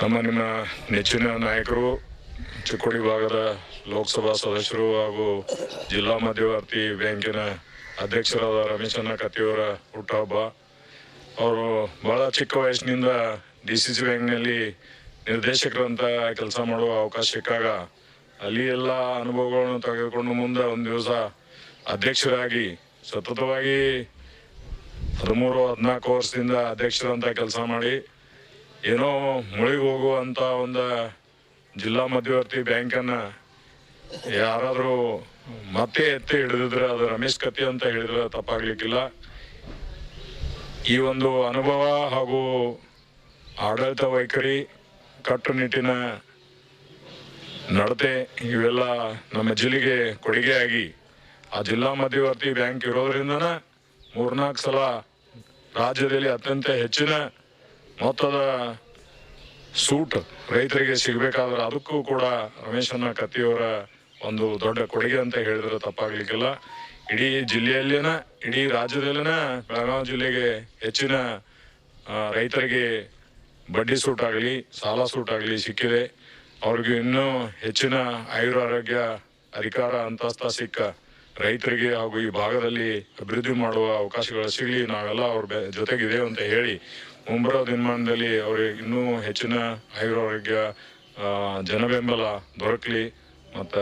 ನಮ್ಮ ನಿಮ್ಮ ನೆಚ್ಚಿನ ನಾಯಕರು, ಚಿಕ್ಕೋಡಿ ಭಾಗದ ಲೋಕಸಭಾ ಸದಸ್ಯರು ಹಾಗೂ ಜಿಲ್ಲಾ ಮಧ್ಯವರ್ತಿ ಬ್ಯಾಂಕಿನ ಅಧ್ಯಕ್ಷರಾದ ರಮೇಶಣ್ಣ ಕತ್ತಿಯವರ ಹುಟ್ಟಹಬ್ಬ. ಅವರು ಬಹಳ ಚಿಕ್ಕ ವಯಸ್ಸಿನಿಂದ ಡಿ ಸಿ ಸಿ ಬ್ಯಾಂಕ್ನಲ್ಲಿ ನಿರ್ದೇಶಕರಂತ ಕೆಲಸ ಮಾಡುವ ಅವಕಾಶ ಸಿಕ್ಕಾಗ ಅಲ್ಲಿ ಎಲ್ಲ ಅನುಭವಗಳನ್ನು ತೆಗೆದುಕೊಂಡು ಮುಂದೆ ಒಂದು ದಿವಸ ಅಧ್ಯಕ್ಷರಾಗಿ ಸತತವಾಗಿ ಹದಿಮೂರು, ಹದಿನಾಲ್ಕು ವರ್ಷದಿಂದ ಅಧ್ಯಕ್ಷರಂತ ಕೆಲಸ ಮಾಡಿ ಏನೋ ಮುಳುಗಿ ಹೋಗುವಂತ ಒಂದು ಜಿಲ್ಲಾ ಮಧ್ಯವರ್ತಿ ಬ್ಯಾಂಕನ್ನು ಯಾರಾದರೂ ಮತ್ತೆ ಎತ್ತಿ ಹಿಡಿದಿದ್ರೆ ಅದು ರಮೇಶ್ ಕತ್ತಿ ಅಂತ ಹೇಳಿದ್ರೆ ತಪ್ಪಾಗ್ಲಿಕ್ಕಿಲ್ಲ. ಈ ಒಂದು ಅನುಭವ ಹಾಗೂ ಆಡಳಿತ ವೈಖರಿ ಕಟ್ಟುನಿಟ್ಟಿನ ನಡತೆ ಇವೆಲ್ಲ ನಮ್ಮ ಜಿಲ್ಲೆಗೆ ಕೊಡುಗೆಯಾಗಿ ಆ ಜಿಲ್ಲಾ ಮಧ್ಯವರ್ತಿ ಬ್ಯಾಂಕ್ ಇರೋದ್ರಿಂದನ ಮೂರ್ನಾಲ್ಕು ಸಲ ರಾಜ್ಯದಲ್ಲಿ ಅತ್ಯಂತ ಹೆಚ್ಚಿನ ಮೊತ್ತದ ಸೂಟ್ ರೈತರಿಗೆ ಸಿಗಬೇಕಾದ್ರೆ ಅದಕ್ಕೂ ಕೂಡ ರಮೇಶನ ಕತ್ತಿಯವರ ಒಂದು ದೊಡ್ಡ ಕೊಡುಗೆ ಅಂತ ಹೇಳಿದ್ರೆ ತಪ್ಪಾಗ್ಲಿಕ್ಕಿಲ್ಲ. ಇಡೀ ಜಿಲ್ಲೆಯಲ್ಲಿನ, ಇಡೀ ರಾಜ್ಯದಲ್ಲಿನ ಬೆಳಗಾವಿ ಜಿಲ್ಲೆಗೆ ಹೆಚ್ಚಿನ ರೈತರಿಗೆ ಬಡ್ಡಿ ಸೂಟ್ ಆಗಲಿ, ಸಾಲ ಸೂಟ್ ಆಗಲಿ ಸಿಕ್ಕಿದೆ. ಅವ್ರಿಗೆ ಇನ್ನೂ ಹೆಚ್ಚಿನ ಆಯುರ ಆರೋಗ್ಯ ಅಧಿಕಾರ ಅಂತಸ್ತ ಸಿಕ್ಕ ರೈತರಿಗೆ ಹಾಗೂ ಈ ಭಾಗದಲ್ಲಿ ಅಭಿವೃದ್ಧಿ ಮಾಡುವ ಅವಕಾಶಗಳು ಸಿಗಲಿ, ನಾವೆಲ್ಲ ಅವ್ರ ಜೊತೆಗಿದೆ ಅಂತ ಹೇಳಿ ಮುಂಬರುವ ದಿನಮಾನದಲ್ಲಿ ಅವ್ರಿಗೆ ಇನ್ನೂ ಹೆಚ್ಚಿನ ಆಯುರಾರೋಗ್ಯ ಜನಬೆಂಬಲ ದೊರಕಲಿ. ಮತ್ತು